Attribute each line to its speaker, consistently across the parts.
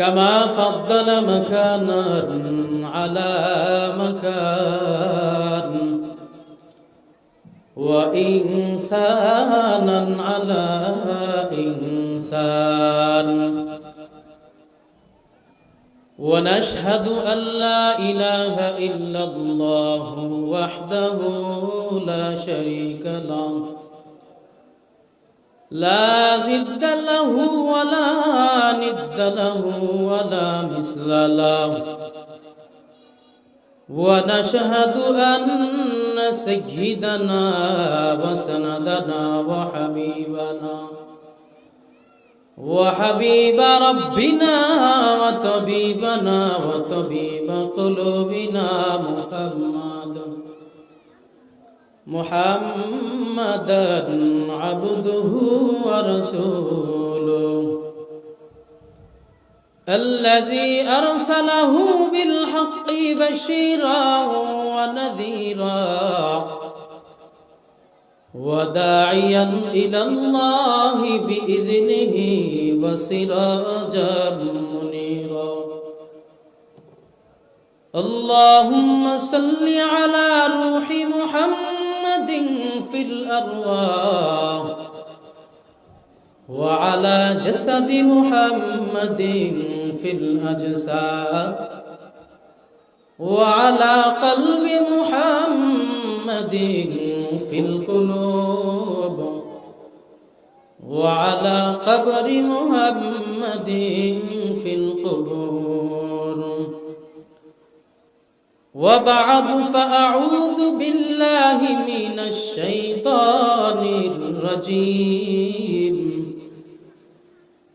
Speaker 1: كما فضل مكانا على مكان. وإنسانا على إنسان. ونشهد أن لا إله إلا الله وحده لا شريك له. لا ضد له ولا ند له ولا مثل له. ونشهد أن سيدنا وسندنا وحبيبنا وحبيب ربنا وطبيبنا وطبيب قلوبنا محمد. محمدا عبده ورسوله. الذي أرسله بالحق بشيرا ونذيرا وداعيا إلى الله بإذنه وسراجا منيرا. اللهم صل على روح محمد في الأرواح وعلى جسد محمد في الأجساد وعلى قلب محمد في القلوب وعلى قبر محمد في القبور. وبعد فأعوذ بالله من الشيطان الرجيم.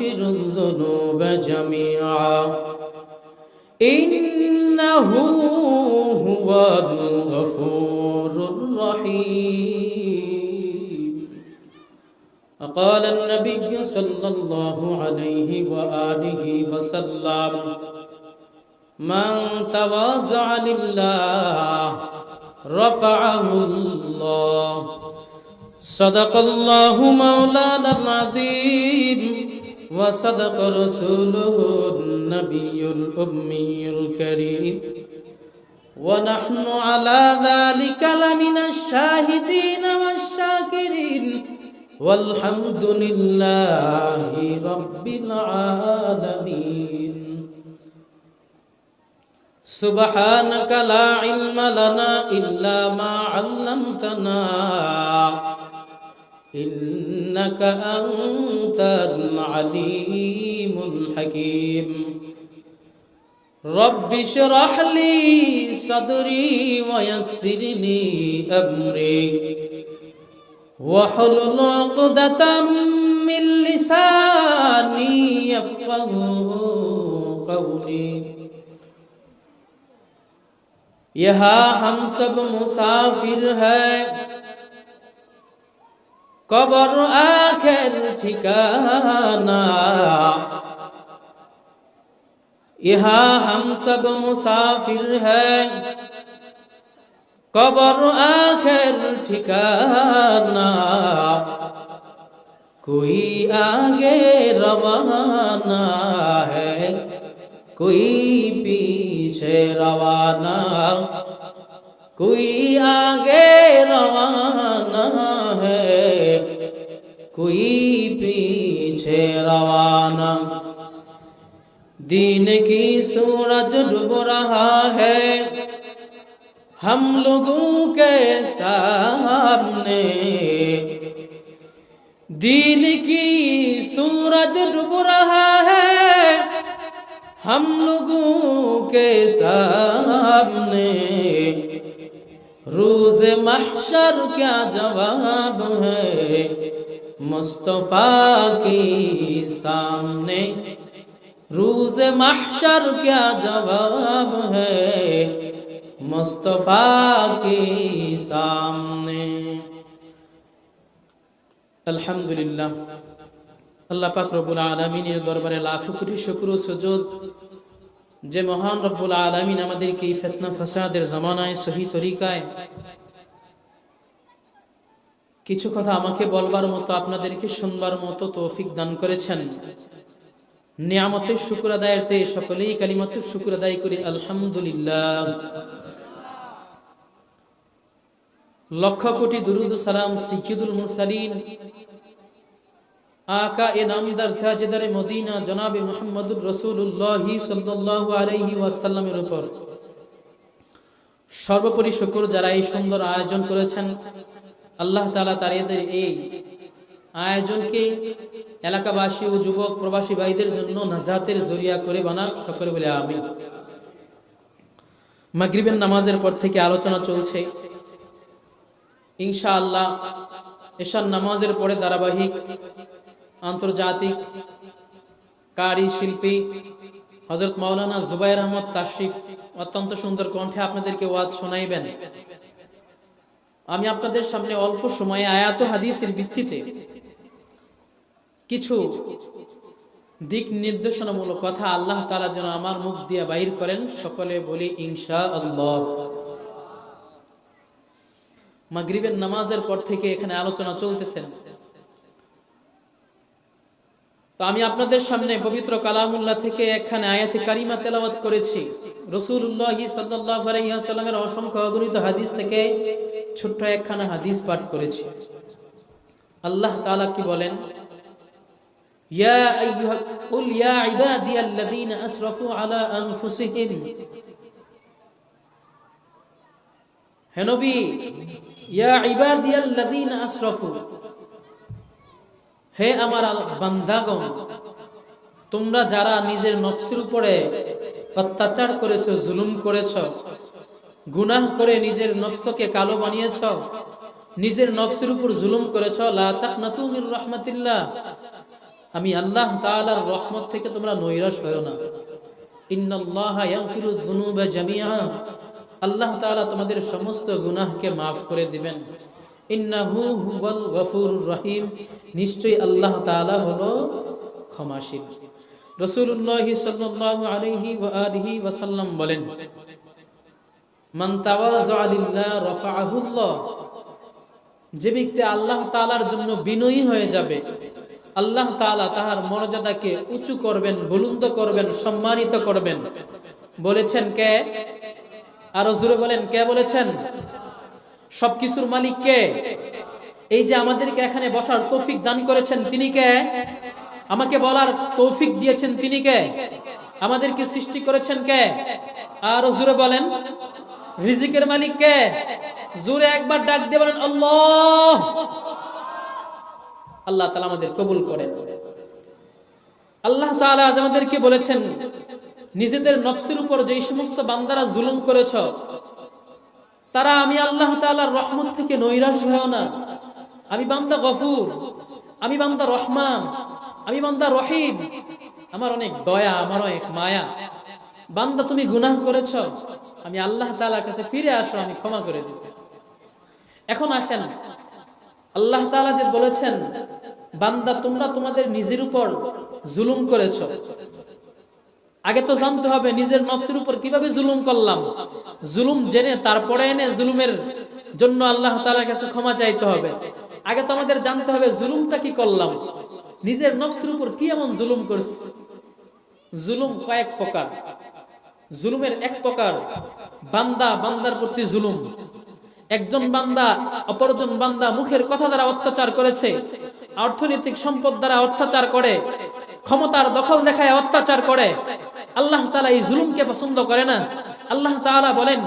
Speaker 1: يغفر الذنوب جميعا. إنه هو الغفور الرحيم. قال النبي صلى الله عليه وآله وسلم من تواضع لله رفعه الله. صدق الله مولانا العظيم. وصدق رسوله النبي الأمي الكريم ونحن على ذلك لمن الشاهدين والشاكرين والحمد لله رب العالمين سبحانك لا علم لنا إلا ما علمتنا إنك أنت العليم الحكيم رب اشرح لي صدري ويسر لي أمري واحلل عقدة من لساني يفقه قولي यहाँ हम सब मुसाफिर है কবর আখের ঠিকানা। ইহা হম সব মুসাফির হবর আখের ঠিকানা। কই আগে রবানা হই পিছে রবানা কই আগে রবানা হ্যাঁ कोई पीछे रवाना। दीन की सूरज डूब रहा है। हम लोगों के सामने दीन की सूरज डूब रहा है। हम लोगों के सामने रोज महशर क्या जवाब है। مصطفیٰ کی سامنے۔ روز محشر کیا جواب ہے؟ مصطفیٰ کی سامنے۔ الحمدللہ۔ اللہ پاک رب المین لاکھ جی مہان رب العدم فساد কিছু কথা আমাকে বলবার মতো, আপনাদেরকে শুনবার মতো তৌফিক দান করেছেন। নিয়ামতের শুক্র আদায়তে সকলেই কালিমাতের শুক্র আদায় করি, আলহামদুলিল্লাহ। লক্ষ কোটি দুরুদ সালাম সিকিদুল মুরসালিন। আকা এ নামদার তাজেদারে মদিনা, জনাবে মুহাম্মদুর রাসূলুল্লাহ সাল্লাল্লাহু আলাইহি ওয়াসাল্লামের উপর। সর্বোপরি শুকর যারা এই সুন্দর আয়োজন করেছেন। আল্লাহ তাআলা তার এদের এই আয়োজনকে এলাকাবাসী ও যুবক, প্রবাসী ভাইদের জন্য নাজাতের জরিয়া করে বানাক, সকলে বলে আমিন। মাগরিবের নামাজের পর থেকে আলোচনা চলছে। ইনশাআল্লাহ এশার নামাজের পরে ধারাবাহিক, আন্তর্জাতিক, কারি শিল্পী হজরত মাওলানা জুবাইর আহমদ তাশরিফ অত্যন্ত সুন্দর কণ্ঠে আপনাদেরকে ওয়াজ শোনাইবেন। আমি আপনাদের সামনে অল্প সময়ে আয়াত হাদিসের ভিত্তিতে কিছু দিক নির্দেশনামূলক কথা আল্লাহ তালা যেন আমার মুখ দিয়ে বাইর করেন, সকলে বলি ইনশা আল্লাহ মাগরিবের নামাজের পর থেকে এখানে আলোচনা চলতেছেন তো আমি আপনাদের সামনে পবিত্র কালামুল্লাহ থেকে এখানে আয়াতে কারিমা তেলাওয়াত করেছি। রসুল্লাহ সাল্লাহ আলাইসাল্লামের অসংখ্য অগণিত হাদিস থেকে ছোট্ট একখানা হাদিস পাঠ করেছি। আল্লাহ তাআলা কি বলেন? হে আমার বান্দাগণ, তোমরা যারা নিজের নফসের উপরে অত্যাচার করেছ, জুলুম করেছ, গুনাহ করে নিজের নফসকে কালো বানিয়েছ, নিজের নফসের উপর জুলুম করেছ। লা তাকনাতু মির আমি আল্লাহ তাআলার রহমত থেকে তোমরা নৈরাশ হয়ো না। আল্লাহ তাআলা তোমাদের সমস্ত গুনাহকে মাফ করে দিবেন। রহিম। নিশ্চয়ই আল্লাহ তাআলা হলো ক্ষমাশীল। রাসূলুল্লাহ সাল্লাল্লাহু আলাইহি ওয়া ওয়াসাল্লাম বলেন যে ব্যক্তি আল্লাহ তাআলার জন্য বিনয়ী হয়ে যাবে, আল্লাহ তাআলা তাহার মর্যাদাকে উঁচু করবেন, বুলন্দ করবেন, সম্মানিত করবেন। বলেছেন কে? আরও জোরে বলেন, কে বলেছেন? সবকিছুর মালিক কে? এই যে আমাদেরকে এখানে বসার তৌফিক দান করেছেন তিনি কে? আমাকে বলার তৌফিক দিয়েছেন তিনি কে? আমাদেরকে সৃষ্টি করেছেন কে? আরও জোরে বলেন। রিজিকের মালিক কে? জোরে একবার ডাক দিয়ে বলেন, আল্লাহ! আল্লাহ তালা আমাদের কবুল করেন। আল্লাহ তাআলা আজ আমাদেরকে বলেছেন, নিজেদের নফসের উপর যেই সমস্ত বান্দারা জুলুম করেছ, তারা আমি আল্লাহ তাআলার রহমত থেকে নৈরাশ হয় না। আমি বান্দা গফুর, আমি বান্দা রহমান আমি বান্দা রহিম। আমার অনেক দয়া, আমার অনেক মায়া। বান্দা, তুমি গুনাহ করেছ। আমি আল্লাহ তাআলার কাছে ফিরে আসো, আমি ক্ষমা করে দেব। এখন আসেন। আল্লাহ তাআলা যে বলেছেন, বান্দা, তোমরা তোমাদের নিজের উপর জুলুম করেছ। আগে তো জানতে হবে, নিজের নফসের উপর কীভাবে জুলুম করলাম। জুলুম জেনে তারপরে এনে জুলুমের জন্য আল্লাহ তাআলার কাছে ক্ষমা চাইতে হবে। আগে তো আমাদের জানতে হবে, জুলুমটা কি করলাম। নিজের নফসের উপর কি এমন জুলুম করছি? জুলুম কয়েক প্রকার। জুলুমের এক প্রকার, বান্দা বান্দার প্রতি জুলুম। একজন বান্দা অপরজন বান্দা মুখের কথা দ্বারা অত্যাচার করেছে, অর্থনৈতিক সম্পদ দ্বারা অত্যাচার করে, ক্ষমতার দখল দেখায় অত্যাচার করে। আল্লাহ তালা এই জুলুমকে পছন্দ করে না। আল্লাহ তাআলা বলেন